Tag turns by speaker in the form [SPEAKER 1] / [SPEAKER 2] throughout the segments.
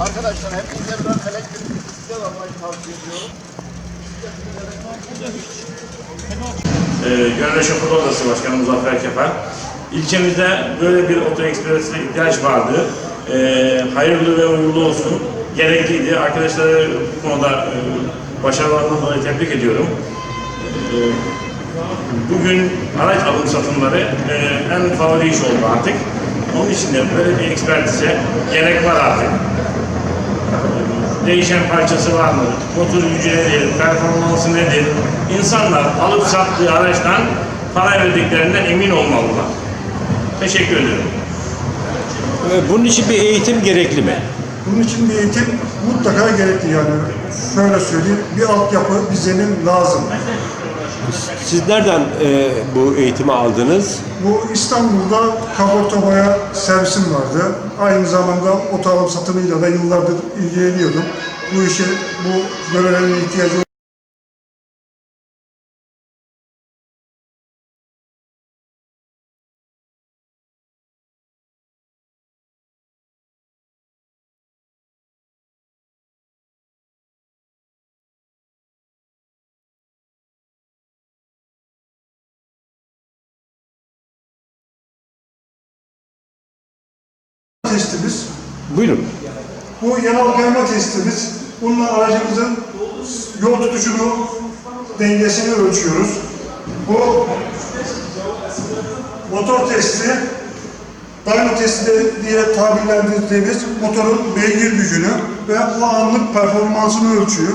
[SPEAKER 1] Arkadaşlar hepinize ben elektrik sistem almayı tavsiye ediyorum.
[SPEAKER 2] Ee, Gönül Şoför Odası Başkanı Muzaffer Kemal. İlçemizde böyle bir oto ekspresine ihtiyaç vardı. Ee, hayırlı ve uğurlu olsun. Gerekliydi. Arkadaşları bu konuda e, başarılarından dolayı tebrik ediyorum. Ee, bugün araç alım satımları e, en favori iş oldu artık. Onun için de böyle bir ekspertize gerek var artık. Değişen parçası var mı? Motor gücü nedir? Performansı nedir? İnsanlar alıp sattığı araçtan para verdiklerinden emin olmalılar. Teşekkür ediyorum.
[SPEAKER 3] Ee, Bunun için bir eğitim gerekli mi?
[SPEAKER 4] Bunun için bir eğitim mutlaka gerekli yani. Şöyle söyleyeyim, bir altyapı, bir zemin lazım.
[SPEAKER 3] Siz nereden e, bu eğitimi aldınız?
[SPEAKER 4] Bu İstanbul'da kaportabaya servisim vardı. Aynı zamanda alım satımıyla da yıllardır ilgileniyordum. Bu işe, bu görevlerin ihtiyacı testimiz.
[SPEAKER 3] Buyurun.
[SPEAKER 4] Bu yanal kayma testimiz. Bununla aracımızın yol tutuşunu, dengesini ölçüyoruz. Bu motor testi, dyno testi diye tabirlendirdiğimiz motorun beygir gücünü ve o anlık performansını ölçüyor.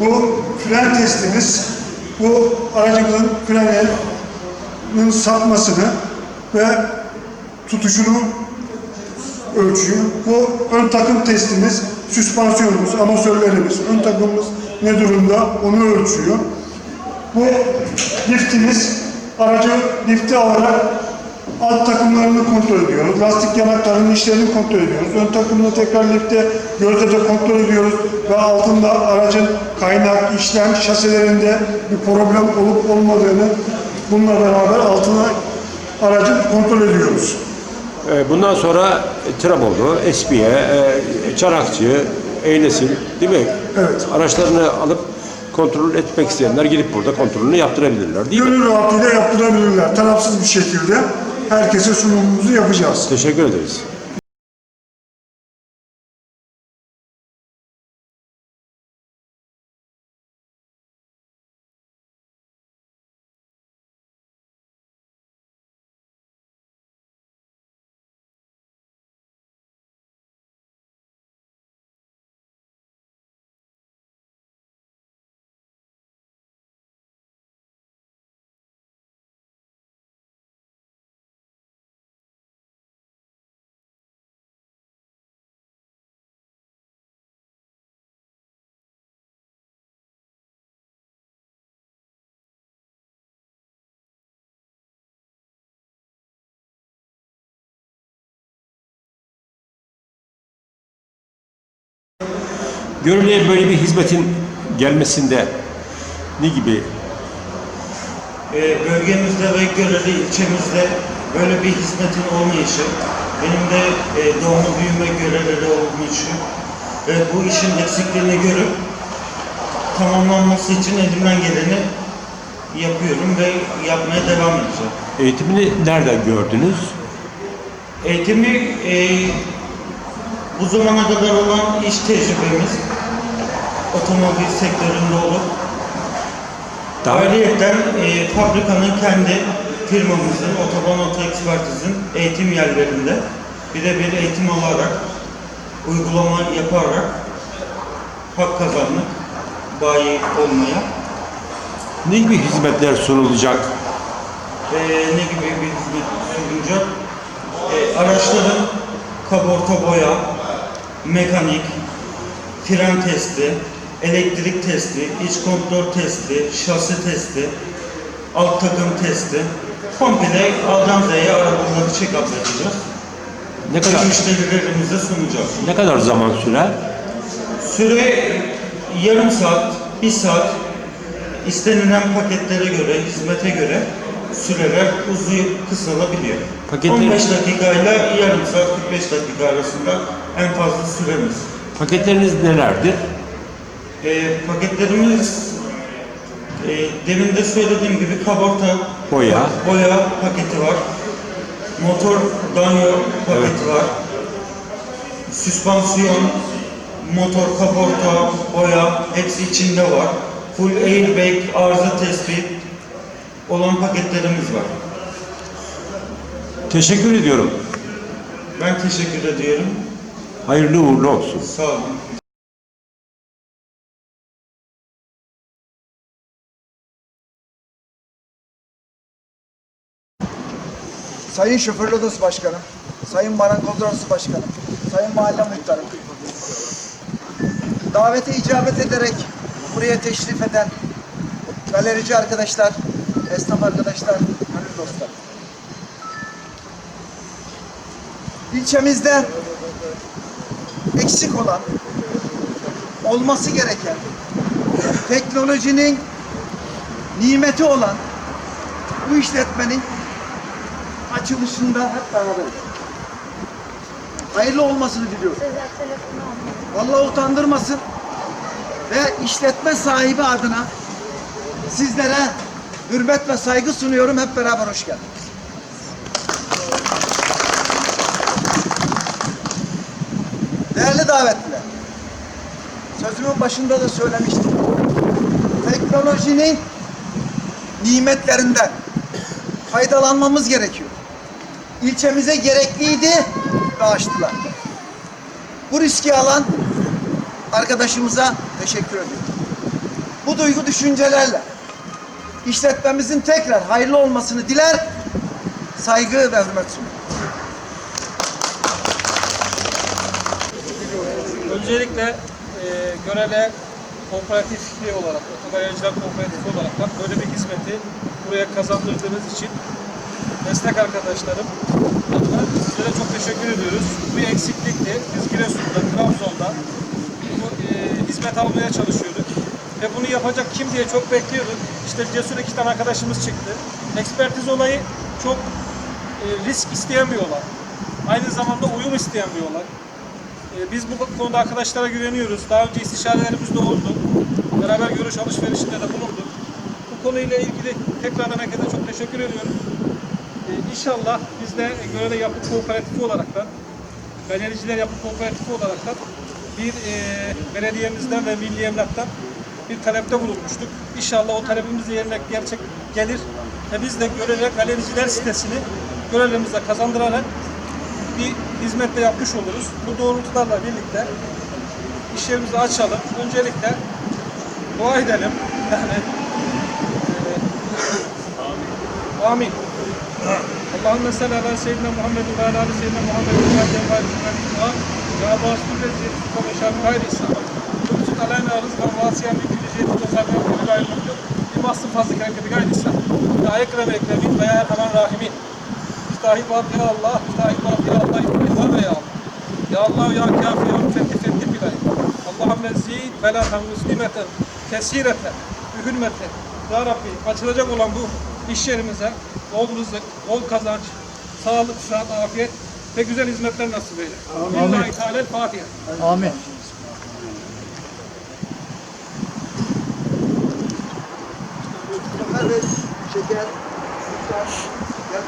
[SPEAKER 4] Bu fren testimiz, bu aracımızın freninin sapmasını ve tutuşunu ölçüyor. Bu ön takım testimiz, süspansiyonumuz, amasörlerimiz, ön takımımız ne durumda onu ölçüyor. Bu liftimiz, aracı lifti alarak alt takımlarını kontrol ediyoruz. Lastik yanaklarının işlerini kontrol ediyoruz. Ön takımını tekrar lifte gözle kontrol ediyoruz ve altında aracın kaynak, işlem, şasilerinde bir problem olup olmadığını bununla beraber altına aracın kontrol ediyoruz.
[SPEAKER 3] E, Bundan sonra e, Tramoğlu, Espiye, Çanakçı, Eylesin değil mi?
[SPEAKER 4] Evet.
[SPEAKER 3] Araçlarını alıp kontrol etmek isteyenler gelip burada kontrolünü yaptırabilirler değil mi?
[SPEAKER 4] Gönül rahatlığıyla yaptırabilirler. Tarafsız bir şekilde herkese sunumumuzu yapacağız.
[SPEAKER 3] Teşekkür ederiz. Gönüllüye böyle bir hizmetin gelmesinde ne gibi
[SPEAKER 5] Ee, bölgemizde ve Göreli ilçemizde böyle bir hizmetin olmayışı, benim de e, doğma büyüme Göreli'de olduğum için ve bu işin eksikliğini görüp tamamlanması için elimden geleni yapıyorum ve yapmaya devam edeceğim.
[SPEAKER 3] eğitimini nereden gördünüz?
[SPEAKER 5] Eğitimi e, bu zamana kadar olan iş tecrübemiz otomobil sektöründe olup
[SPEAKER 3] Daha
[SPEAKER 5] Ayrıyeten e, fabrikanın kendi firmamızın, Otoban Oto Ekspertiz'in eğitim yerlerinde birebir eğitim alarak, uygulama yaparak hak kazandık bayi olmaya.
[SPEAKER 3] ne gibi hizmetler sunulacak?
[SPEAKER 5] E, ne gibi bir hizmet sunacak? E, araçların kaporta boya, mekanik, fren testi, elektrik testi, iç kontrol testi, şasi testi, alt takım testi, komple A'dan Z'ye arabaları check-up yapacağız.
[SPEAKER 3] Ne kadar
[SPEAKER 5] Müşterilerimize sunacağız.
[SPEAKER 3] ne kadar zaman sürer?
[SPEAKER 5] Süre yarım saat, bir saat istenilen paketlere göre, hizmete göre süreler uzayıp kısalabiliyor.
[SPEAKER 3] Paketleri-
[SPEAKER 5] 15 dakikayla yarım saat 45 dakika arasında en fazla süremiz.
[SPEAKER 3] Paketleriniz nelerdir?
[SPEAKER 5] E, paketlerimiz e, demin de söylediğim gibi kaborta,
[SPEAKER 3] Boya.
[SPEAKER 5] boya paketi var. Motor danyo paketi var. Süspansiyon, motor kaporta, boya hepsi içinde var. Full airbag, arıza tespit olan paketlerimiz var.
[SPEAKER 3] Teşekkür ediyorum.
[SPEAKER 5] Ben teşekkür ediyorum.
[SPEAKER 3] Hayırlı uğurlu olsun.
[SPEAKER 5] Sağ olun.
[SPEAKER 6] Sayın Şoförlü Odası Başkanım, Sayın Marangoz Odası Başkanım, Sayın Mahalle Muhtarım, davete icabet ederek buraya teşrif eden galerici arkadaşlar, esnaf arkadaşlar, gönül dostlar. İlçemizde eksik olan, olması gereken, teknolojinin nimeti olan bu işletmenin açılışında hep beraberiz. Hayırlı olmasını diliyorum. Allah utandırmasın ve işletme sahibi adına sizlere hürmet ve saygı sunuyorum. Hep beraber hoş geldiniz. Davetliler, sözümün başında da söylemiştim. Teknolojinin nimetlerinden faydalanmamız gerekiyor. İlçemize gerekliydi ve açtılar. Bu riski alan arkadaşımıza teşekkür ediyorum. Bu duygu düşüncelerle işletmemizin tekrar hayırlı olmasını diler, saygı ve hürmet sunuyorum.
[SPEAKER 7] Öncelikle e, Görele Kooperatifliği olarak, Otogarajcılar Kooperatifi olarak da böyle bir hizmeti buraya kazandırdığınız için meslek arkadaşlarım adına sizlere çok teşekkür ediyoruz. Bu eksiklikti. Biz Giresun'da, Trabzon'da bu e, hizmet almaya çalışıyorduk. Ve bunu yapacak kim diye çok bekliyorduk. İşte cesur iki tane arkadaşımız çıktı. Ekspertiz olayı çok e, risk olay. Aynı zamanda uyum. Ee, Biz bu konuda arkadaşlara güveniyoruz. Daha önce istişarelerimiz de oldu. Beraber görüş alışverişinde de bulunduk. Bu konuyla ilgili tekrardan herkese çok teşekkür ediyorum. Ee, İnşallah biz de Görele Yapı Kooperatifi olaraktan, galericiler Yapı Kooperatifi olaraktan bir e, belediyemizden ve Milli Emlak'tan bir talepte bulunmuştuk. İnşallah o talebimiz yerine gerçek gelir ve biz de Görele Galericiler sitesini görevlerimize kazandırarak bir hizmette yapmış oluruz. Bu doğrultularla birlikte iş yerimizi açalım. Öncelikle dua edelim. Yani eee, amin. Allahümme salli ala seyyidina Muhammed ve ala seyyidina Muhammed ve ala cemaat cemaat Ya Rasul lezzet ve şerri gayri İslam. Kudüsün aleyna rızkan vasiyen bir gülüceti ve sabyan bir gayri mümkün. Bir bastı fazla kereketi gayri İslam. Ya ekrem ekremin ve ya erhaman rahimin. Müstahil var ya Allah, müstahil var ya Allah, Ve ya Allah. Ya Allah ya kafi ya müfetti fetti bilay. Allahümme zid belaten muslimeten kesireten mühürmeten. Ya Rabbi açılacak olan bu iş yerimize bol rızık, bol kazanç, sağlık, sıhhat, afiyet ve güzel hizmetler nasip eyle. Amin. Lillahi Teala Fatiha.
[SPEAKER 6] Amin. Şeker, bakalım. Gel,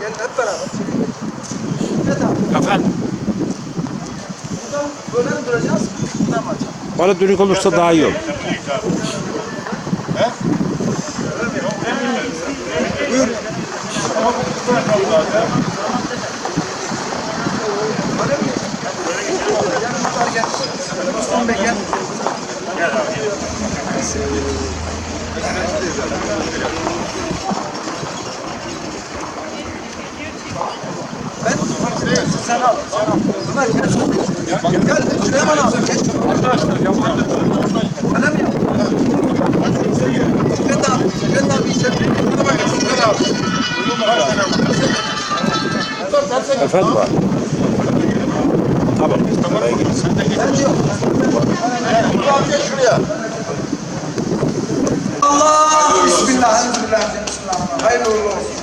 [SPEAKER 6] Gel hep beraber. Evet abi.
[SPEAKER 3] Efendim?
[SPEAKER 6] Buradan böyle mi duracağız? Buradan mı açalım?
[SPEAKER 3] Bana dönük olursa daha iyi olur.
[SPEAKER 6] Buyur. Öyle mi? Gel gel. Mustafa Bey gel. Ben sen al, sen al. Ömer gel. Gel, Süleyman abi geç. Öyle mi? Fikret abi, Fikret abi içeri. Hadi bakalım Fikret abi.
[SPEAKER 3] Efendim abi? Tamam.
[SPEAKER 6] Ben diyorum.
[SPEAKER 1] Abi gel şuraya.
[SPEAKER 6] Allah! Bismillah, Bismillah, Bismillah. Hayırlı uğurlu
[SPEAKER 1] olsun.